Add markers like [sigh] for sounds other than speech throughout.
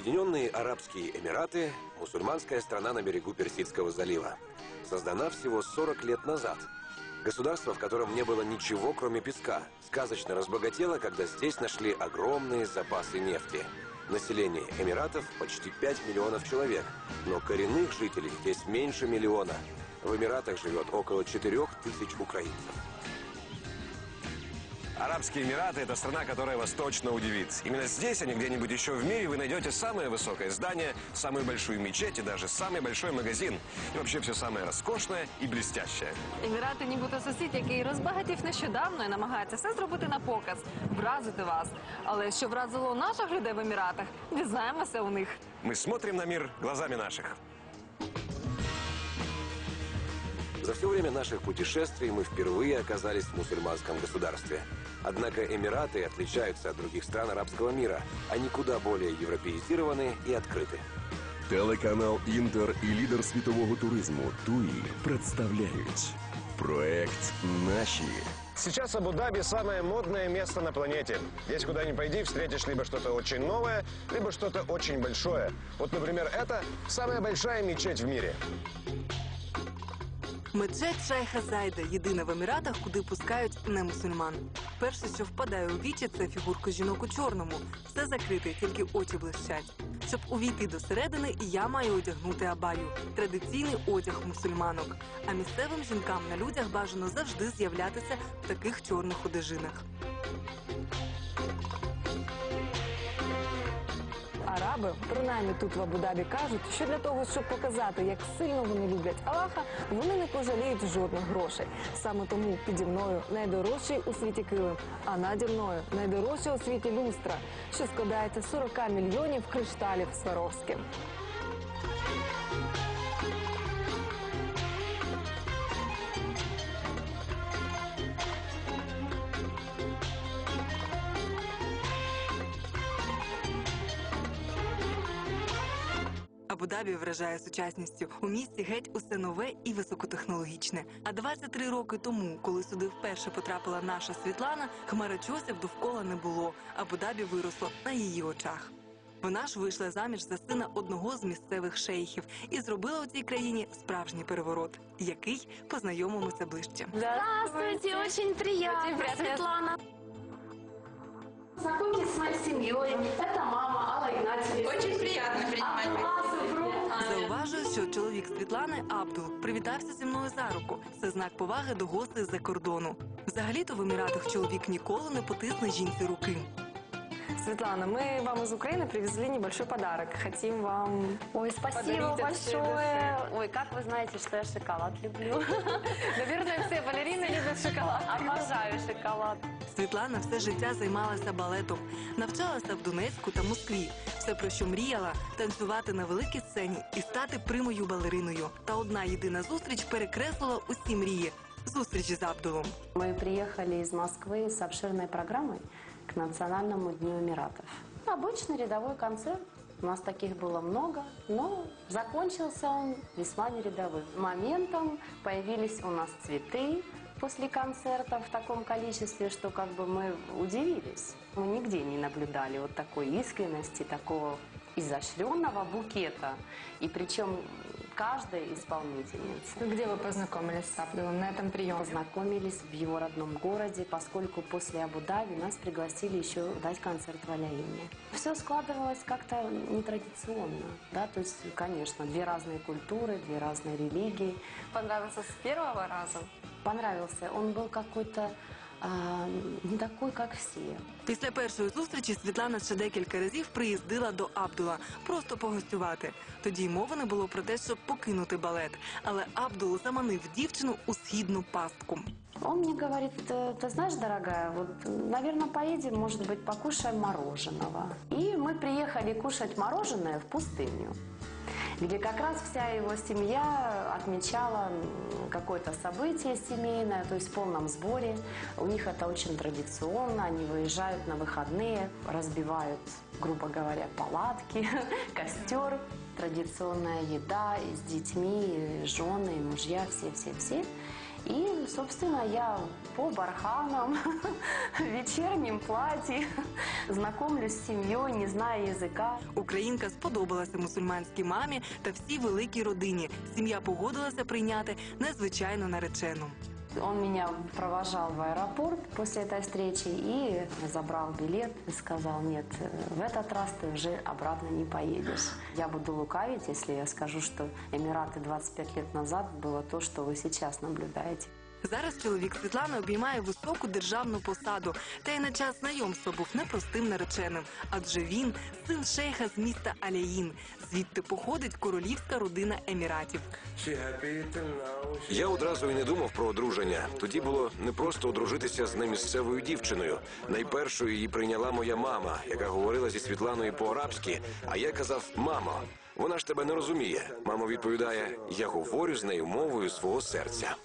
Объединенные Арабские Эмираты – мусульманская страна на берегу Персидского залива. Создана всего 40 лет назад. Государство, в котором не было ничего, кроме песка, сказочно разбогатело, когда здесь нашли огромные запасы нефти. Население Эмиратов почти 5 миллионов человек, но коренных жителей здесь меньше миллиона. В Эмиратах живет около 4 тысяч украинцев. Арабские Эмираты – это страна, которая вас точно удивит. Именно здесь, а не где-нибудь еще в мире, вы найдете самое высокое здание, самую большую мечеть и даже самый большой магазин. И вообще все самое роскошное и блестящее. Емірати нібито сусід, який розбагатів нещодавно і намагається все зробити на показ, вразити вас. Але що вразило наших людей в Еміратах, дізнаємося у них. Мы смотрим на мир глазами наших. За все время наших путешествий мы впервые оказались в мусульманском государстве. Однако Эмираты отличаются от других стран арабского мира. Они куда более европеизированы и открыты. Телеканал Інтер і лідер світового туризму ТУІ представляють проект Наші. Сейчас Абу-Даби самое модное место на планете. Здесь куда ни пойди, встретишь либо что-то очень новое, либо что-то очень большое. Вот, например, это самая большая мечеть в мире. Мечеть Шайха Зайда єдина в Еміратах, куди пускають не мусульман. Перше, що впадає у вічі, це фігурка жінок у чорному. Все закрите, тільки очі блищать. Щоб увійти до середини, я маю одягнути абаю традиційний одяг мусульманок. А місцевим жінкам на людях бажано завжди з'являтися в таких чорних одежинах. Араби, принаймні тут в Абу-Дабі, кажуть, що для того, щоб показати, як сильно вони люблять Аллаха, вони не пожаліють жодних грошей. Саме тому піді мною найдорожчий у світі килим, а наді мною найдорожча у світі люстра, що складається з 40 мільйонів кришталів Сваровським. Абу-Дабі вражає сучасністю. У місті геть усе нове і високотехнологічне. А 23 роки тому, коли сюди вперше потрапила наша Світлана, хмарочосів довкола не було. Абу-Дабі виросло на її очах. Вона ж вийшла заміж за сина одного з місцевих шейхів і зробила у цій країні справжній переворот, який познайомимося ближче. Здравствуйте, Очень приятно. Светлана. Знакомьтесь с моей семьей. Это мама чоловік Світлани Абдул привітався зі мною за руку. Це знак поваги до гостей з-за кордону. Взагалі-то в Еміратах чоловік ніколи не потисне жінці руки. Светлана, мы вам из Украины привезли небольшой подарок. Хотим вам Ой, спасибо Подарить от всей большое. Ой, как вы знаете, что я шоколад люблю. [laughs] Наверное, все балерины любят шоколад. Обожаю шоколад. Світлана все життя займалася балетом, навчалася в Донецьку та Москві. Все про що мріяла танцювати на великій сцені і стати примою балериною. Та одна єдина зустріч перекреслила усі мрії зустрічі з Абдулом. Мы приехали из Москвы с обширной программой К Национальному дню Эмиратов. Обычный рядовой концерт. У нас таких было много, но закончился он весьма нерядовым. Моментом появились у нас цветы после концерта в таком количестве, что как бы мы удивились. Мы нигде не наблюдали вот такой искренности, такого изощренного букета. И причем каждая исполнительница Где вы познакомились с Абдулом? На этом приеме? Познакомились в его родном городе, поскольку после Абу-Даби нас пригласили еще дать концерт в Аляине. Все складывалось как-то нетрадиционно, да, то есть, конечно, две разные культуры, две разные религии. Понравился с первого раза? Понравился, он был какой-то не такой, как все. Після першої зустрічі Світлана ще декілька разів приїздила до Абдула просто погостювати. Тоді й мови не було про те, щоб покинути балет. Але Абдул заманив дівчину у східну пастку. Он мне говорит, «Э, ты знаешь, дорогая, вот, наверное, поедем, может быть, покушаем мороженого. И мы приехали кушать мороженое в пустыню, где как раз вся его семья отмечала м, какое-то событие семейное, то есть в полном сборе. У них это очень традиционно, они выезжают на выходные, разбивают, грубо говоря, палатки, [laughs] костер, традиционная еда и с детьми, и жены, и мужья, все-все-все. И, собственно, я по барханам, [laughs] в вечернем платье знакомлюсь с семьей, не знаю языка. Українка сподобалася мусульманській мамі та всій великій родині. Сім'я погодилася прийняти незвичайну наречену. Он меня провожал в аэропорт после этой встречи и забрал билет и сказал, нет, в этот раз ты уже обратно не поедешь. Я буду лукавить, если я скажу, что Эмираты 25 лет назад было то, что вы сейчас наблюдаете. Зараз чоловік Світлани обіймає високу державну посаду, та й на час знайомства був непростим нареченим, адже він син шейха з міста Аляїн. Звідти походить королівська родина еміратів. Я одразу і не думав про одруження. Тоді було не просто одружитися з немісцевою дівчиною. Найпершою її прийняла моя мама, яка говорила зі Світланою по-арабськи. А я казав мамо. Вона ж тебе не розуміє. Мама відповідає: я говорю з нею мовою свого серця.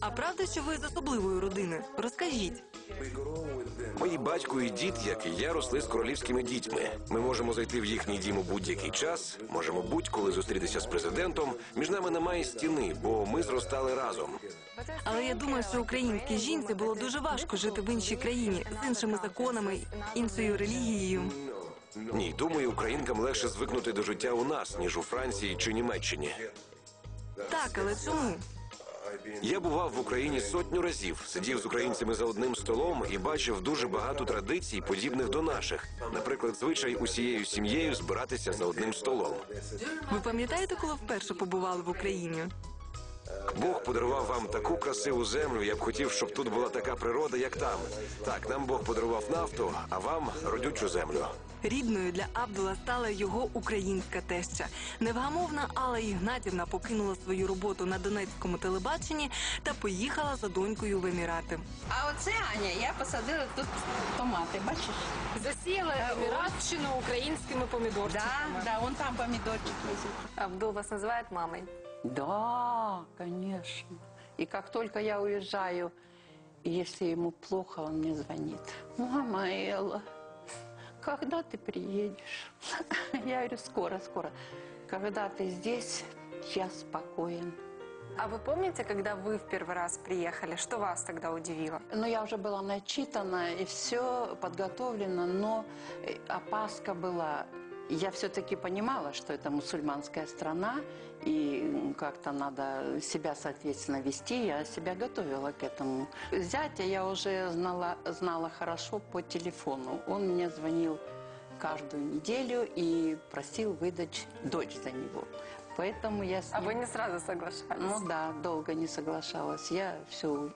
А правда, що ви з особливої родини? Розкажіть. Мої батько і дід, як і я, росли з королівськими дітьми. Ми можемо зайти в їхній дім у будь-який час, можемо будь-коли зустрітися з президентом. Між нами немає стіни, бо ми зростали разом. Але я думаю, що українській жінці було дуже важко жити в іншій країні з іншими законами, іншою релігією. Ні, думаю, українкам легше звикнути до життя у нас, ніж у Франції чи Німеччині. Так, але чому? Я бував в Україні сотню разів, сидів з українцями за одним столом і бачив дуже багато традицій, подібних до наших. Наприклад, звичай усією сім'єю збиратися за одним столом. Ви пам'ятаєте, коли вперше побували в Україні? Бог подарував вам таку красиву землю. Я б хотів, щоб тут була така природа, як там. Так, нам Бог подарував нафту, а вам родючу землю. Рідною для Абдула стала його українська теща. Невгамовна Алла Ігнатівна покинула свою роботу на донецькому телебаченні та поїхала за донькою в Емірати. А оце Аня, я посадила тут томати, бачиш? Засіяли Еміратщину українськими Да, помідорчиками. да, вон там помидорчик лежит. Абдул вас називає мамою. Да, конечно. И как только я уезжаю, если ему плохо, он мне звонит. Мама Элла, когда ты приедешь? [laughs] Я говорю, скоро, скоро. Когда ты здесь, я спокоен. А вы помните, когда вы в первый раз приехали, что вас тогда удивило? Но я уже была начитана, и все подготовлено, но э, опаска была. Я все-таки понимала, что это мусульманская страна, и м, как-то надо себя, соответственно, вести. Я себя готовила к этому. Зятя я уже знала, знала хорошо по телефону. Он мне звонил каждую неделю и просил выдать дочь за него. Поэтому я с А ним... вы не сразу соглашались? Ну да, долго не соглашалась. Я все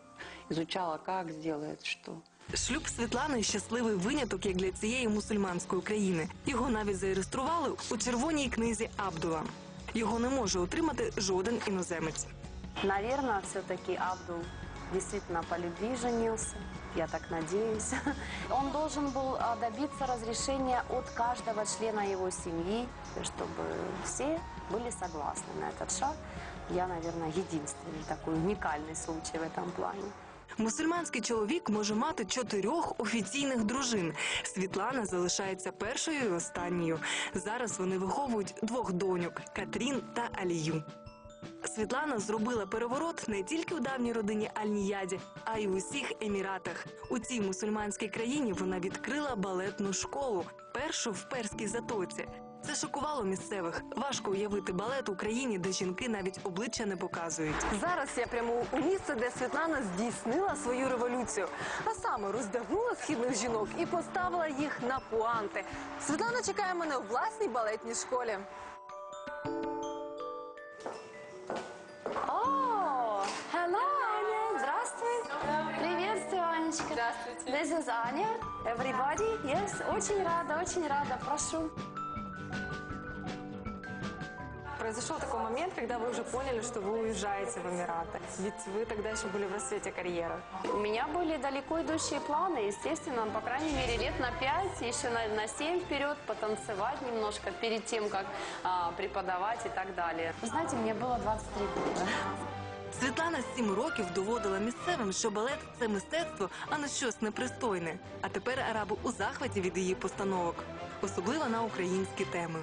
изучала, как сделает, что. Шлюб Світлани щасливий виняток як для цієї мусульманської країни. Його навіть зареєстрували у червоній книзі Абдула. Його не може отримати жоден іноземець. Наверное, все-таки Абдул действительно по любви женился. Я так надеюсь. Он [laughs] должен был а, добиться разрешения от каждого члена его семьи, чтобы все были согласны на этот шаг. Я, наверное, единственный такой уникальный случай в этом плане. Мусульманський чоловік може мати чотирьох офіційних дружин. Світлана залишається першою і останньою. Зараз вони виховують двох доньок Катрін та Алію. Світлана зробила переворот не тільки у давній родині Аль-Ніяді, а й в усіх еміратах. У цій мусульманській країні вона відкрила балетну школу, першу в перській затоці. Це шокувало місцевих. Важко уявити балет у країні, де жінки навіть обличчя не показують. Зараз я прямо у місце, де Світлана здійснила свою революцію, а саме роздягнула східних жінок і поставила їх на пуанти. Світлана чекає мене у власній балетній школі. О, hello, Аня, здравствуй. Приветствую, Анечка. Здравствуйте. This is Аня. Everybody, yes, очень рада, очень рада, прошу. Произошел такой момент, когда вы уже поняли, что вы уезжаете в Эмираты. Ведь вы тогда еще были в расцвете карьеры. У меня были далеко идущие планы, естественно, по крайней мере, лет на пять, еще на, на семь вперед, потанцевать немножко перед тем, как а, преподавать и так далее. Вы знаете, мне было 23 года. Світлана з сім років доводила місцевим, що балет це мистецтво, а не щось непристойне. А тепер араби у захваті від її постановок, особливо на українські теми.